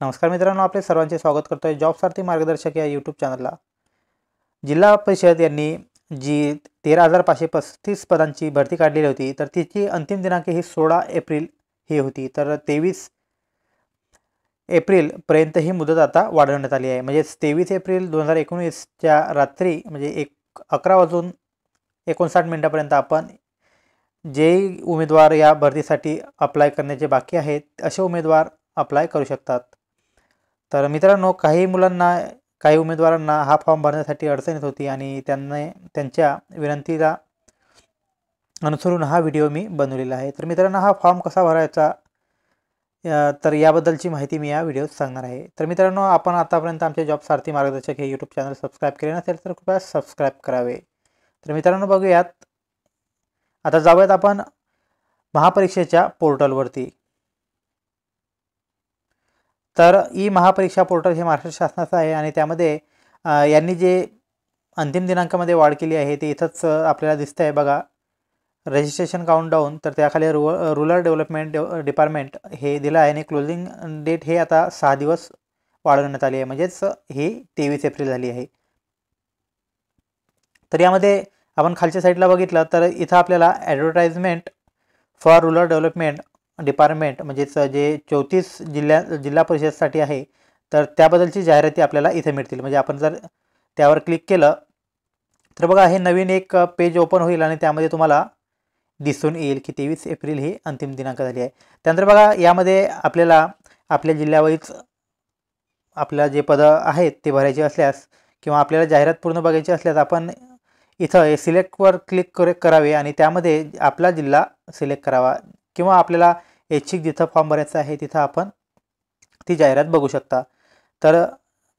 नमस्कार मित्रांनो आपले सर्वांचे स्वागत करतो आहे जॉबसारथी मार्गदर्शक या यूट्यूब चॅनलला जिल्हा परिषद यांनी जी तेरा हजार पाचशे पस्तीस पदांची भरती काढलेली होती तर तिची अंतिम दिनांक ही सोळा एप्रिल ही होती. तर तेवीस एप्रिलपर्यंत ही मुदत आता वाढवण्यात आली आहे. म्हणजेच तेवीस एप्रिल दोन हजार एकोणीसच्या रात्री म्हणजे एक अकरा वाजून एकोणसाठ मिनटापर्यंत आपण जे उमेदवार या भरतीसाठी अप्लाय करण्याचे बाकी आहेत असे उमेदवार अप्लाय करू शकतात. तर मित्रांनो काही मुलांना काही उमेदवारांना हा फॉर्म भरण्यासाठी अडचण येत होती आणि त्यांनी त्यांच्या विनंतीला अनुसरून हा व्हिडिओ मी बनवलेला आहे. तर मित्रांनो हा फॉर्म कसा भरायचा तर याबद्दलची माहिती मी या व्हिडिओत सांगणार आहे. तर मित्रांनो आपण आतापर्यंत आमचे जॉब सारथी मार्गदर्शक हे यूट्यूब चॅनल सबस्क्राईब केले नसेल तर कृपया सबस्क्राईब करावे. तर मित्रांनो बघूयात. आता जाऊयात आपण महापरीक्षेच्या पोर्टलवरती तर ई महापरीक्षा पोर्टल हे महाराष्ट्र शासनाचं आहे आणि त्यामध्ये यांनी जे अंतिम दिनांकामध्ये वाढ केली आहे ते इथंच आपल्याला दिसतं आहे बघा रजिस्ट्रेशन काउंटडाऊन तर त्याखाली रु रुरल डेव्हलपमेंट डिपार्टमेंट हे दिलं आहे आणि क्लोजिंग डेट हे आता सहा दिवस वाढवण्यात आली आहे. म्हणजेच ही तेवीस एप्रिल झाली आहे. तर यामध्ये आपण खालच्या साईडला बघितलं तर इथं आपल्याला advertisement for rural development department म्हणजेच जे चौतीस जिल्ह्या जिल्हा परिषदसाठी आहे तर त्याबद्दलची जाहिराती आपल्याला इथे मिळतील. म्हणजे आपण जर त्यावर क्लिक केलं तर बघा हे नवीन एक पेज ओपन होईल आणि त्यामध्ये तुम्हाला दिसून येईल की तेवीस एप्रिल ही अंतिम दिनांक झाली आहे. त्यानंतर बघा यामध्ये आपल्याला आपल्या जिल्ह्यावाईज आपल्या जे पदं आहेत ते भरायचे असल्यास किंवा आपल्याला जाहिरात पूर्ण बघायची असल्यास आपण इथं सिलेक्टवर क्लिक कर करावे आणि त्यामध्ये आपला जिल्हा सिलेक्ट करावा. किंवा आपल्याला ऐच्छिक जिथं फॉर्म भरायचा आहे तिथं आपण ती जाहिरात बघू शकता. तर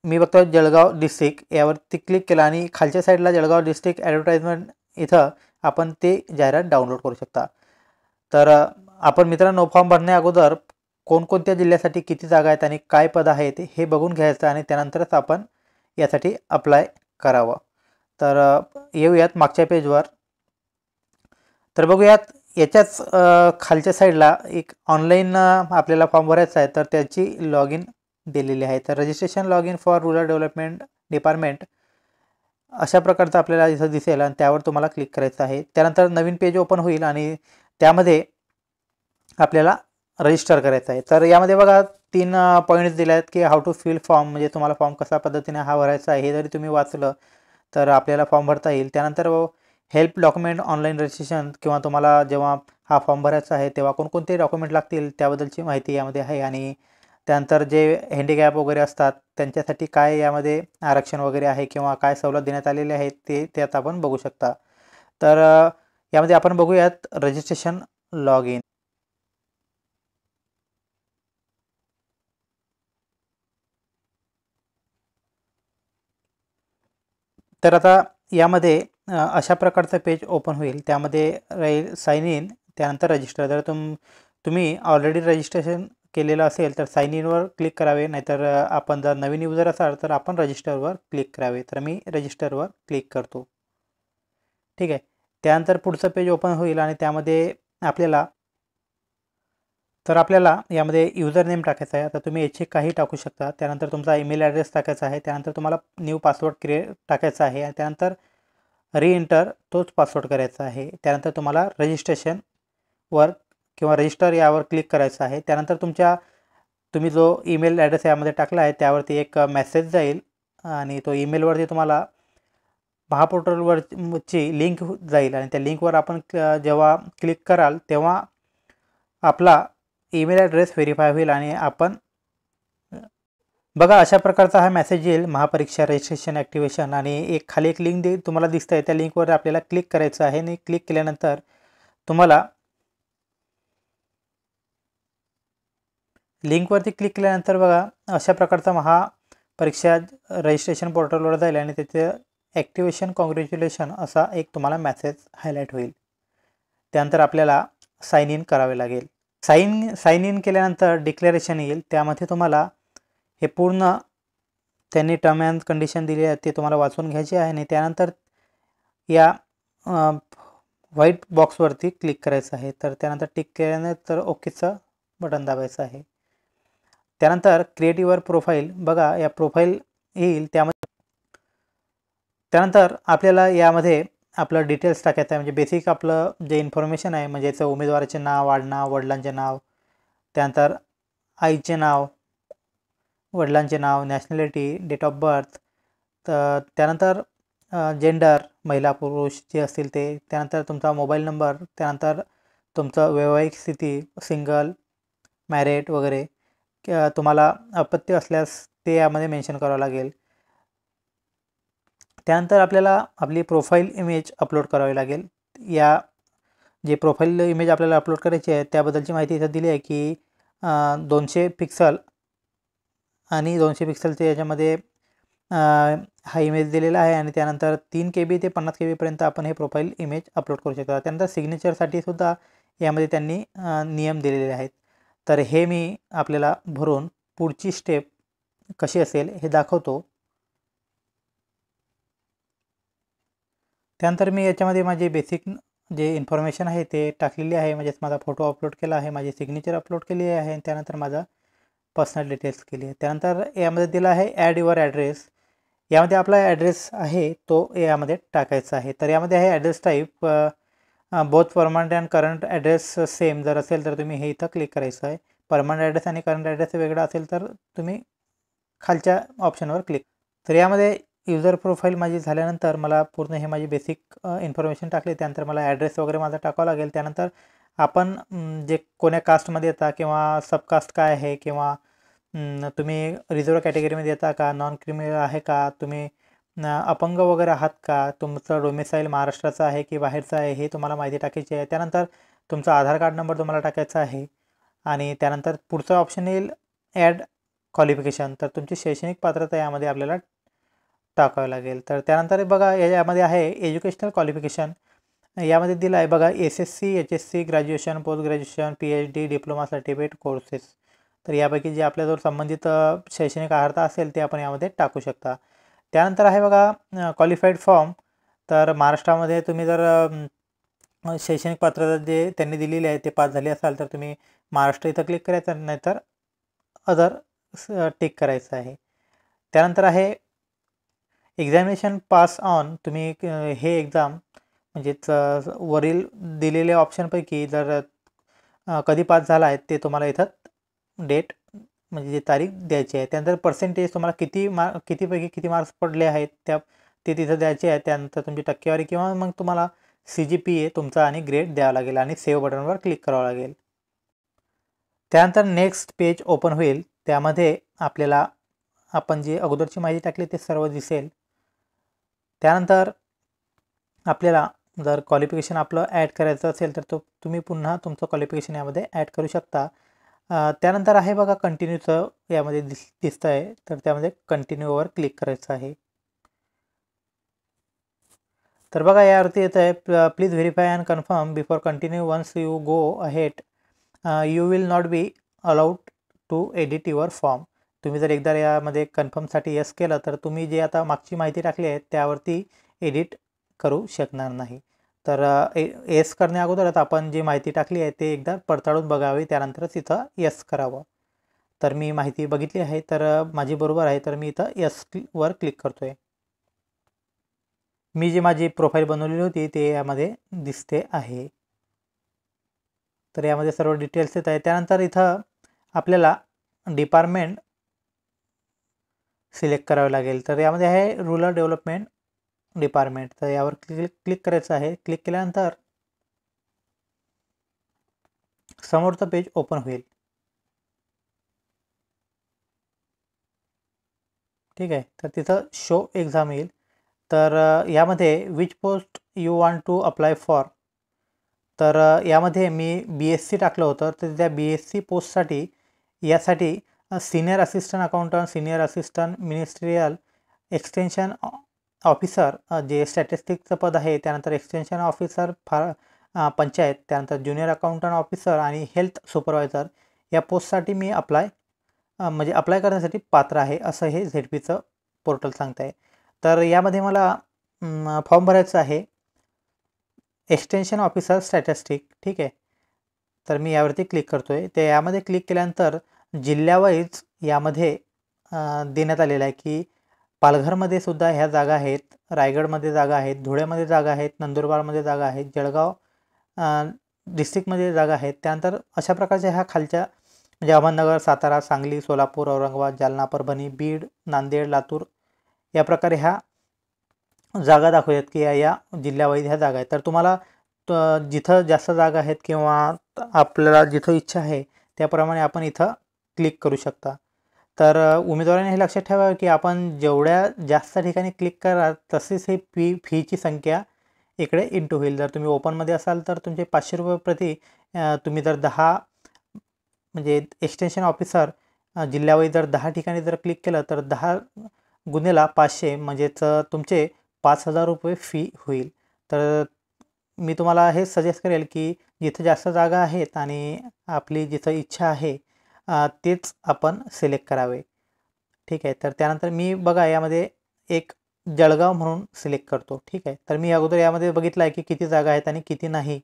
मी बघतो जळगाव डिस्ट्रिक्ट यावरती क्लिक केलं आणि खालच्या साईडला जळगाव डिस्ट्रिक्ट ॲडव्हर्टाईजमेंट इथं आपण ते जाहिरात डाउनलोड करू शकता. तर आपण मित्रांनो फॉर्म भरण्या अगोदर कोणकोणत्या जिल्ह्यासाठी किती जागा आहेत आणि काय पद आहेत हे बघून घ्यायचं आणि त्यानंतरच आपण यासाठी अप्लाय करावं. तर येऊयात मागच्या पेजवर तर बघूयात याच्याच खालच्या साईडला एक ऑनलाईन आपल्याला फॉर्म भरायचा आहे तर त्याची लॉग इन दिलेली आहे. तर registration log in for rural development department अशा प्रकारचं आपल्याला इथं दिसेल आणि त्यावर तुम्हाला क्लिक करायचं आहे. त्यानंतर नवीन पेज ओपन होईल आणि त्यामध्ये आपल्याला रजिस्टर करायचं आहे. तर यामध्ये बघा तीन पॉईंट्स दिले आहेत की हाऊ टू फिल फॉर्म म्हणजे तुम्हाला फॉर्म कशा पद्धतीने हा भरायचा आहे हे जरी तुम्ही वाचलं तर आपल्याला फॉर्म भरता येईल. त्यानंतर हेल्प डॉक्युमेंट ऑनलाईन रजिस्ट्रेशन किंवा तुम्हाला जेव्हा हा फॉर्म भरायचा आहे तेव्हा कोणकोणते डॉक्युमेंट लागतील त्याबद्दलची माहिती यामध्ये आहे. आणि त्यानंतर जे हँडिकॅप वगैरे असतात त्यांच्यासाठी काय यामध्ये आरक्षण वगैरे आहे किंवा काय सवलत देण्यात आलेले आहेत ते त्यात आपण बघू शकता. तर यामध्ये आपण बघूयात रजिस्ट्रेशन लॉग इन तर आता यामध्ये अशा प्रकारचं पेज ओपन होईल. त्यामध्ये राहील साईन इन त्यानंतर रजिस्टर जर तुम तुम्ही ऑलरेडी रजिस्ट्रेशन केलेलं असेल तर साईन इनवर क्लिक करावे. नाहीतर आपण जर नवीन युजर असाल तर आपण रजिस्टरवर क्लिक करावे. तर मी रजिस्टरवर क्लिक करतो. ठीक आहे? त्यानंतर पुढचं पेज ओपन होईल आणि त्यामध्ये आपल्याला तर आपल्याला यामध्ये युजर नेम टाकायचा आहे. आता तुम्ही याचे काही टाकू शकता. त्यानंतर तुमचा ईमेल ॲड्रेस टाकायचा आहे. त्यानंतर तुम्हाला न्यू पासवर्ड क्रिएट टाकायचा आहे. आणि त्यानंतर रीएंटर तोच पासवर्ड करायचा आहे. त्यानंतर तुम्हाला रजिस्ट्रेशनवर किंवा रजिस्टर यावर क्लिक करायचं आहे. त्यानंतर तुमच्या तुम्ही जो ईमेल ॲड्रेस यामध्ये टाकला आहे त्यावरती एक मेसेज जाईल आणि तो ईमेलवरती तुम्हाला महापोर्टलवरची लिंक जाईल आणि त्या लिंकवर आपण जेव्हा क्लिक कराल तेव्हा आपला ईमेल ॲड्रेस व्हेरीफाय होईल आणि आपण बघा अशा प्रकारचा हा मेसेज येईल महापरीक्षा रजिस्ट्रेशन ॲक्टिवेशन आणि एक खाली एक लिंक दे तुम्हाला दिसत आहे त्या लिंकवर आपल्याला क्लिक करायचं आहे आणि क्लिक केल्यानंतर तुम्हाला लिंकवरती क्लिक केल्यानंतर बघा अशा प्रकारचा महापरीक्षा रजिस्ट्रेशन पोर्टलवर जाईल आणि तिथे ॲक्टिवेशन कॉंग्रॅच्युलेशन असा एक तुम्हाला मेसेज हायलाईट होईल. त्यानंतर आपल्याला साईन इन करावे लागेल. साईन साईन इन केल्यानंतर डिक्लेरेशन येईल. त्यामध्ये तुम्हाला हे पूर्ण त्यांनी टर्म अँड कंडिशन दिली आहे ते तुम्हाला वाचून घ्यायचे आहे आणि त्यानंतर या व्हाईट बॉक्सवरती क्लिक करायचं आहे. तर त्यानंतर टिक केल्यानंतर ओकेचं बटन दाबायचं आहे. त्यानंतर क्रिएटिव्हर प्रोफाईल बघा या प्रोफाईल येईल त्यामध्ये. त्यानंतर आपल्याला यामध्ये आपलं डिटेल्स टाकायचं आहे. म्हणजे बेसिक आपलं जे इन्फॉर्मेशन आहे म्हणजे याचं उमेदवाराचे नाव आडनाव वडिलांचे नाव त्यानंतर आईचे नाव वडिलांचे नाव नॅशनॅलिटी डेट ऑफ बर्थ तर त्यानंतर जेंडर महिला पुरुष जे असतील ते त्यानंतर तुमचा मोबाईल नंबर त्यानंतर तुमचं वैवाहिक स्थिती सिंगल मॅरेट वगैरे तुम्हाला अपत्य असल्यास ते यामध्ये मेन्शन करावं लागेल. त्यानंतर आपल्याला आपली प्रोफाईल इमेज अपलोड करावी लागेल. या जे प्रोफाईल इमेज आपल्याला अपलोड करायची आहे त्याबद्दलची माहिती इथं दिली आहे की दोनशे पिक्सल आणि दोनशे पिक्सलचे याच्यामध्ये हा इमेज दिलेला आहे आणि त्यानंतर तीन के बी ते पन्नास के बीपर्यंत आपण हे प्रोफाईल इमेज अपलोड करू शकतो. त्यानंतर सिग्नेचरसाठी सुद्धा यामध्ये त्यांनी नियम दिलेले आहेत. तर हे मी आपल्याला भरून पुढची स्टेप कशी असेल हे दाखवतो. त्यानंतर मी याच्यामध्ये माझे बेसिक जे इन्फॉर्मेशन आहे ते टाकलेली आहे. म्हणजेच माझा फोटो अपलोड केला आहे माझी सिग्नेचर अपलोड केली आहे त्यानंतर माझा पर्सनल डिटेल्स केली आहे. त्यानंतर यामध्ये दिला आहे ॲड युअर ॲड्रेस यामध्ये आपला ॲड्रेस आहे तो यामध्ये टाकायचा आहे. तर यामध्ये आहे address type both permanent and current address same जर असेल तर तुम्ही हे इथं क्लिक करायचं आहे. परमनंट ॲड्रेस आणि करंट ॲड्रेस वेगळा असेल तर तुम्ही खालच्या ऑप्शनवर क्लिक तर यामध्ये युजर प्रोफाईल माझी झाल्यानंतर मला पूर्ण हे माझी बेसिक इन्फॉर्मेशन टाकली. त्यानंतर मला ॲड्रेस वगैरे माझा टाकावा लागेल. त्यानंतर आपण जे कोण्या कास्टमध्ये येता किंवा सबकास्ट काय आहे किंवा तुम्ही रिझर्व कॅटेगरीमध्ये येता का नॉन क्रिमिनल आहे का तुम्ही अपंग वगैरे आहात का तुमचं डोमिसाईल महाराष्ट्राचं आहे की बाहेरचं आहे हे तुम्हाला माहिती टाकायची आहे. त्यानंतर तुमचा आधार कार्ड नंबर तुम्हाला टाकायचा आहे. आणि त्यानंतर पुढचं ऑप्शन येईल ॲड क्वालिफिकेशन तर तुमची शैक्षणिक पात्रता यामध्ये आपल्याला टाकावं लागेल. तर त्यानंतर बघा यामध्ये आहे एज्युकेशनल क्वालिफिकेशन यामध्ये दिलं आहे बघा S S C H S C graduation post graduation P H D diploma certificate courses तर यापैकी जे आपल्याजवळ संबंधित शैक्षणिक अर्हता असेल ते आपण यामध्ये टाकू शकता. त्यानंतर आहे बघा क्वालिफाईड फॉर्म तर महाराष्ट्रामध्ये तुम्ही जर शैक्षणिक पात्रता जे त्यांनी दिलेली आहे ते पास झाले असाल तर तुम्ही महाराष्ट्र इथं क्लिक करायचं नाहीतर अदर टिक करायचं आहे. त्यानंतर आहे एक्झामिनेशन पास ऑन तुम्ही हे एक्झाम म्हणजेच वरील दिलेल्या ऑप्शनपैकी जर कधी पास झाला आहे ते तुम्हाला इथं डेट म्हणजे जे तारीख द्यायची आहे त्यानंतर पर्सेंटेज तुम्हाला किती मार्क कितीपैकी किती मार्क्स पडले आहेत त्या ते तिथं द्यायचे आहे त्यानंतर तुमची टक्केवारी किंवा मग तुम्हाला सी जी पी ए तुमचा आणि ग्रेड द्यावा लागेल आणि सेव्ह बटनवर क्लिक करावं लागेल. त्यानंतर नेक्स्ट पेज ओपन होईल. त्यामध्ये आपल्याला आपण जी अगोदरची माहिती टाकली ते सर्व दिसेल. त्यानंतर आपल्याला जर क्वालिफिकेशन आपलं ॲड करायचं असेल तर तो तुम्ही पुन्हा तुमचं क्वालिफिकेशन यामध्ये ॲड करू शकता. त्यानंतर आहे बघा कंटिन्यूचं यामध्ये दिस दिसतं आहे तर त्यामध्ये कंटिन्यूवर क्लिक करायचं आहे. तर बघा यावरती येतं आहे please verify and confirm before continue once you go ahead you will not be allowed to edit your form तुम्ही जर एकदा यामध्ये कन्फर्मसाठी यस केलं तर तुम्ही जे आता मागची माहिती टाकली आहे त्यावरती एडिट करू शकणार नाही. तर एस करण्या अगोदरच आपण जी माहिती टाकली आहे ते एकदा पडताळून बघावी त्यानंतरच इथं यस करावं. तर मी माहिती बघितली आहे तर माझी बरोबर आहे तर मी इथं यस वर क्लिक करतो आहे मी जी माझी प्रोफाईल बनवलेली होती ते यामध्ये दिसते आहे. तर यामध्ये सर्व डिटेल्स येत आहे त्यानंतर इथं आपल्याला डिपार्टमेंट सिलेक्ट करावे लागेल. तर यामध्ये आहे रुरल डेव्हलपमेंट डिपार्टमेंट तर यावर क्लिक क्लिक करायचं आहे. क्लिक केल्यानंतर समोरचं पेज ओपन होईल. ठीक आहे. तर तिथं शो एक्झाम येईल. तर यामध्ये which post you want to apply for तर यामध्ये मी बी एस सी टाकलं होतं. तर त्या बी एस सी पोस्टसाठी यासाठी senior assistant accountant senior assistant ministerial extension officer जे स्टॅटिस्टिकचं पद आहे त्यानंतर एक्सटेन्शन ऑफिसर फार पंचायत त्यानंतर ज्युनियर अकाउंटंट ऑफिसर आणि हेल्थ सुपरवायझर या पोस्टसाठी मी अप्लाय म्हणजे अप्लाय करण्यासाठी पात्र आहे असं हे झेड पीचं पोर्टल सांगत आहे तर यामध्ये मला फॉर्म भरायचं आहे. एक्सटेन्शन ऑफिसर स्टॅटिस्टिक ठीक आहे. तर मी यावरती क्लिक करतो आहे ते यामध्ये क्लिक केल्यानंतर जिल्ह्यावाईज यामध्ये देण्यात आलेलं आहे की पालघरमध्ये सुद्धा ह्या जागा आहेत. रायगडमध्ये जागा आहेत. धुळ्यामध्ये जागा आहेत. नंदुरबारमध्ये जागा आहेत. जळगाव डिस्ट्रिक्टमध्ये जागा आहेत. त्यानंतर अशा प्रकारच्या ह्या खालच्या म्हणजे अहमदनगर सातारा सांगली सोलापूर औरंगाबाद जालना परभणी बीड नांदेड लातूर या प्रकारे ह्या जागा दाखवतात की या या जिल्ह्यावाईज ह्या जागा आहेत. तर तुम्हाला जिथं जास्त जागा आहेत किंवा आपल्याला जिथं इच्छा आहे त्याप्रमाणे आपण इथं क्लिक करू शकता. तर उमेदवाराने हे लक्षात ठेवावं की आपण जेवढ्या जास्त ठिकाणी क्लिक करा तसेच हे फी फीची संख्या इकडे इंटू होईल. जर तुम्ही ओपनमध्ये असाल तर तुमचे पाचशे रुपये प्रति तुम्ही जर दहा म्हणजे एक्सटेन्शन ऑफिसर जिल्ह्यावाईज जर दहा ठिकाणी जर क्लिक केलं तर दहा गुन्हेला पाचशे म्हणजेच तुमचे पाच हजार रुपये फी होईल. तर मी तुम्हाला हे सजेस्ट करेल की जिथं जास्त जागा आहेत आणि आपली जिथं इच्छा आहे तेच आपण सिलेक्ट करावे. ठीक आहे तर त्यानंतर मी बघा यामध्ये एक जळगाव म्हणून सिलेक्ट करतो. ठीक आहे तर मी अगोदर यामध्ये बघितलं आहे की किती जागा आहेत आणि किती नाही.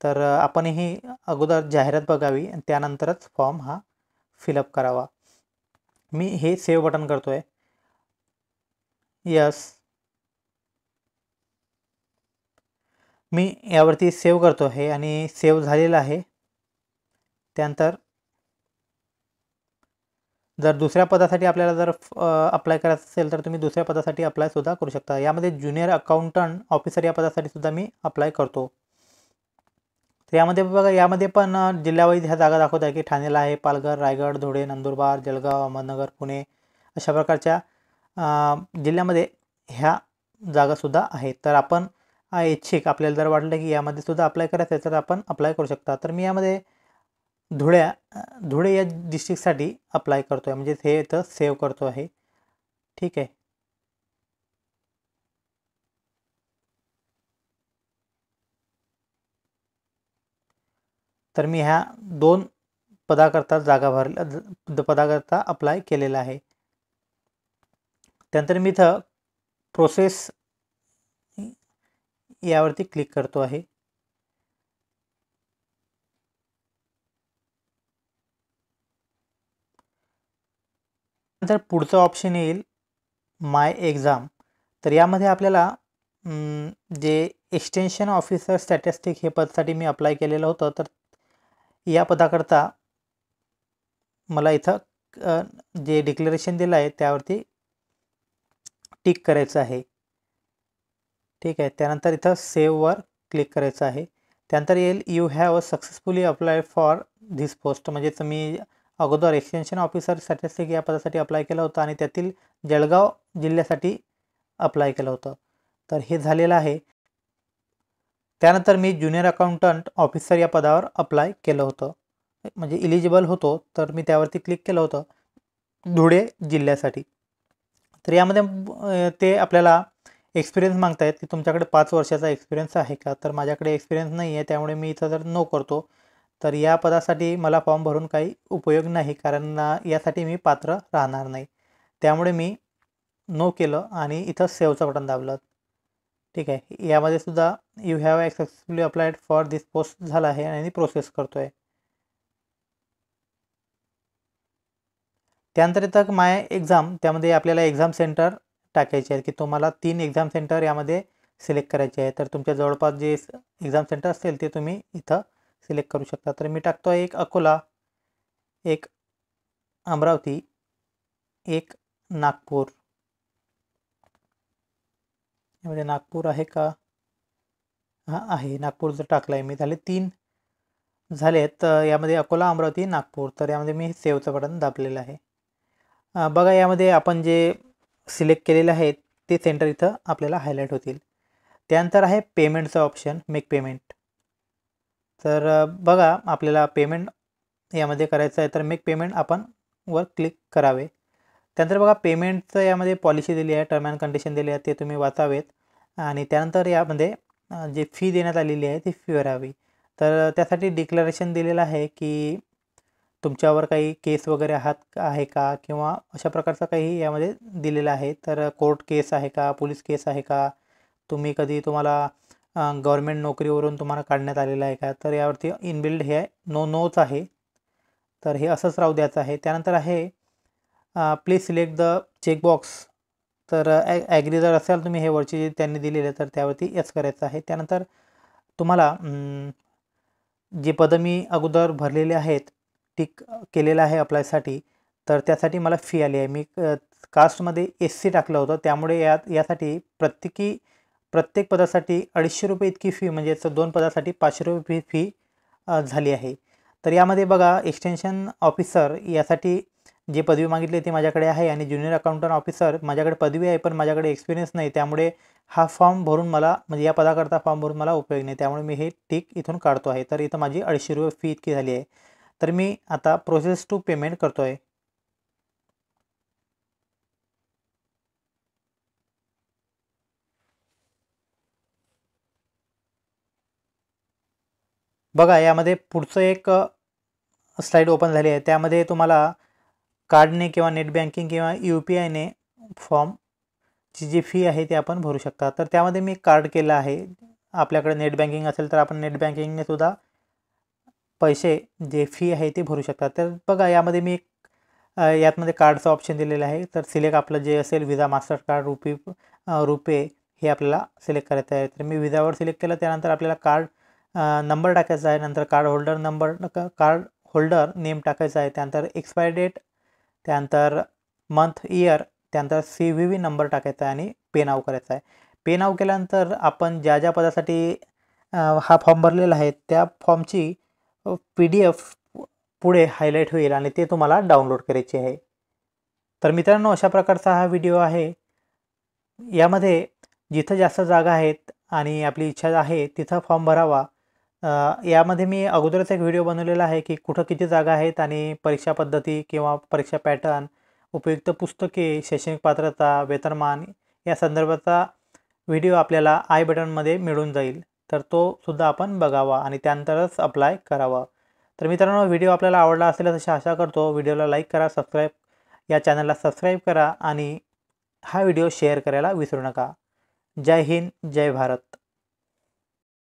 तर आपणही अगोदर जाहिरात बघावी आणि त्यानंतरच फॉर्म हा फिलअप करावा. मी हे सेव्ह बटन करतो आहे यस मी यावरती सेव्ह करतो आहे आणि सेव्ह झालेलं आहे. त्यानंतर जर दुसऱ्या पदासाठी आपल्याला जर अप्लाय करायचं असेल तर तुम्ही दुसऱ्या पदासाठी अप्लायसुद्धा करू शकता. यामध्ये ज्युनियर अकाउंटंट ऑफिसर या पदासाठी सुद्धा मी अप्लाय करतो. तर यामध्ये बघा यामध्ये पण जिल्ह्यावाईज ह्या जागा दाखवत आहे की ठाणेला आहे पालघर रायगड धुळे नंदुरबार जळगाव अहमदनगर पुणे अशा प्रकारच्या जिल्ह्यामध्ये ह्या जागासुद्धा आहेत. तर आपण इच्छिक आपल्याला जर वाटलं की यामध्ये सुद्धा अप्लाय करायचं आहे तर आपण अप्लाय करू शकता. तर मी यामध्ये धुळ्या धुळे या डिस्ट्रिक्टसाठी अप्लाय करतो आहे म्हणजे हे इथं सेव्ह करतो आहे. ठीक आहे. तर मी ह्या दोन पदाकरता जागा भरल्या पदाकरता अप्लाय केलेला आहे. त्यानंतर मी इथं प्रोसेस यावरती क्लिक करतो आहे. नंतर पुढचं ऑप्शन येईल माय एक्झाम तर यामध्ये आपल्याला जे एक्सटेन्शन ऑफिसर स्टॅटिस्टिक हे पदसाठी मी अप्लाय केलेलं होतं तर या पदाकरता मला इथं जे डिक्लेरेशन दिलं आहे त्यावरती टिक करायचं आहे. ठीक आहे त्यानंतर इथं सेव्हवर क्लिक करायचं आहे. त्यानंतर येईल you have successfully apply for this post म्हणजेच मी अगोदर एक्सटेन्शन ऑफिसर स्टॅटिस्टिक या पदासाठी अप्लाय केलं होतं आणि त्यातील जळगाव जिल्ह्यासाठी अप्लाय केलं होतं. तर हे झालेलं आहे. त्यानंतर मी ज्युनियर अकाउंटंट ऑफिसर या पदावर अप्लाय केलं होतं. म्हणजे इलिजिबल होतो तर मी त्यावरती क्लिक केलं होतं. धुळे जिल्ह्यासाठी. तर यामध्ये ते आपल्याला एक्सपिरियन्स मागतायत की तुमच्याकडे पाच वर्षाचा एक्सपिरियन्स आहे का? तर माझ्याकडे एक्सपिरियन्स नाही आहे त्यामुळे मी इथं जर नो करतो तर या पदासाठी मला फॉर्म भरून काही उपयोग नाही कारण यासाठी मी पात्र राहणार नाही. त्यामुळे मी नो केलं आणि इथं सेवचं बटन दाबलं. ठीक आहे. यामध्ये सुद्धा you have successfully applied for this post झाला आहे आणि प्रोसेस करतो आहे त्यानंतर इथं माय एक्झाम त्यामध्ये आपल्याला एक्झाम सेंटर टाकायचे आहेत की तुम्हाला तीन एक्झाम सेंटर यामध्ये सिलेक्ट करायचे आहे तर तुमच्या जवळपास जे एक्झाम सेंटर असतील ते तुम्ही इथं सिलेक्ट करू शकता. तर मी टाकतो आहे एक अकोला एक अमरावती एक नागपूर. यामध्ये नागपूर आहे का? हां आहे. नागपूर जर टाकलं आहे मी झाले तीन झाले तर यामध्ये अकोला अमरावती नागपूर. तर यामध्ये मी सेवचं बटन दाबलेलं आहे. बघा यामध्ये आपण जे सिलेक्ट केलेले आहेत ते सेंटर इथं आपल्याला हायलाईट होतील. त्यानंतर आहे पेमेंटचं ऑप्शन मेक पेमेंट तर बघा आपल्याला पेमेंट यामध्ये करायचं आहे तर मेक पेमेंट आपण वर क्लिक करावे. त्यानंतर बघा पेमेंटचं यामध्ये पॉलिसी दिली आहे टर्म अँड कंडिशन दिली आहे ते तुम्ही वाचावेत. आणि त्यानंतर यामध्ये जी फी देण्यात आलेली आहे ती फी भरावी तर त्यासाठी डिक्लरेशन दिलेलं आहे की तुमच्यावर काही केस वगैरे आहात आहे का? किंवा अशा प्रकारचं काही यामध्ये दिलेलं आहे. तर कोर्ट केस आहे का? पोलीस केस आहे का? तुम्ही कधी तुम्हाला गव्हर्मेंट नोकरीवरून तुम्हाला काढण्यात आलेलं आहे का? तर यावरती इनबिल्ड हे नो नोच आहे. तर हे असंच राहू द्यायचं आहे. त्यानंतर आहे प्लीज सिलेक्ट द चेकबॉक्स तर ॲ ॲग्री जर असाल तुम्ही हे वरचे जे त्यांनी दिलेले तर त्यावरती यस करायचं आहे. त्यानंतर तुम्हाला जे पदं मी अगोदर भरलेले आहेत टिक केलेलं आहे अप्लायसाठी तर त्यासाठी मला फी आली आहे. मी कास्टमध्ये एस सी टाकलं होतं. त्यामुळे यात यासाठी प्रत्येकी प्रत्येक पदासाठी अडीचशे रुपये इतकी फी म्हणजेच दोन पदासाठी पाचशे रुपये फी झाली आहे. तर यामध्ये बघा एक्सटेन्शन ऑफिसर यासाठी जे पदवी मागितली ती माझ्याकडे आहे आणि ज्युनियर अकाउंटंट ऑफिसर माझ्याकडे पदवी आहे पण माझ्याकडे एक्सपिरियन्स नाही. त्यामुळे हा फॉर्म भरून मला म्हणजे या पदाकरता फॉर्म भरून मला उपयोग नाही. त्यामुळे मी हे टिक इथून काढतो आहे. तर इथं माझी अडीचशे रुपये फी इतकी झाली आहे. तर मी आता प्रोसेस टू पेमेंट करतो आहे बघा यामध्ये पुढचं एक स्लाईड ओपन झाली आहे. त्यामध्ये तुम्हाला कार्डने किंवा नेट बँकिंग किंवा यू पी आयने फॉर्मची जी फी आहे ती आपण भरू शकता. तर त्यामध्ये मी कार्ड केलं आहे. आपल्याकडे नेट बँकिंग असेल तर आपण नेट बँकिंगने सुद्धा पैसे जे फी आहे ते भरू शकता. तर बघा यामध्ये मी यातमध्ये कार्डचं ऑप्शन दिलेलं आहे. तर सिलेक्ट आपलं जे असेल विजा मास्टर कार्ड रुपी रुपे हे आपल्याला सिलेक्ट करायचं आहे. तर मी विजावर सिलेक्ट केलं. त्यानंतर आपल्याला कार्ड नंबर टाकायचा आहे नंतर card holder number card holder name टाकायचा आहे त्यानंतर एक्सपायरी डेट त्यानंतर मंथ इयर त्यानंतर सी व्ही व्ही नंबर टाकायचा आहे आणि पे नाव करायचा आहे. पे नाव केल्यानंतर आपण ज्या ज्या पदासाठी हा फॉर्म भरलेला आहे त्या फॉर्मची पी डी एफ पुढे हायलाईट होईल आणि ते तुम्हाला डाउनलोड करायचे आहे. तर मित्रांनो अशा प्रकारचा हा व्हिडिओ आहे. यामध्ये जिथं जास्त जागा आहेत आणि आपली इच्छा आहे तिथं फॉर्म भरावा. यामध्ये मी अगोदरच एक व्हिडिओ बनवलेला आहे की कुठं किती जागा आहेत आणि परीक्षा पद्धती किंवा परीक्षा पॅटर्न उपयुक्त पुस्तके शैक्षणिक पात्रता वेतनमान या संदर्भाचा व्हिडिओ आपल्याला आय बटनमध्ये मिळून जाईल. तर तो सुद्धा आपण बघावा आणि त्यानंतरच अप्लाय करावा. तर मित्रांनो व्हिडिओ आपल्याला आवडला असेल तशी आशा करतो. व्हिडिओला लाईक करा सबस्क्राईब या चॅनलला सबस्क्राईब करा आणि हा व्हिडिओ शेअर करायला विसरू नका. जय हिंद जय भारत.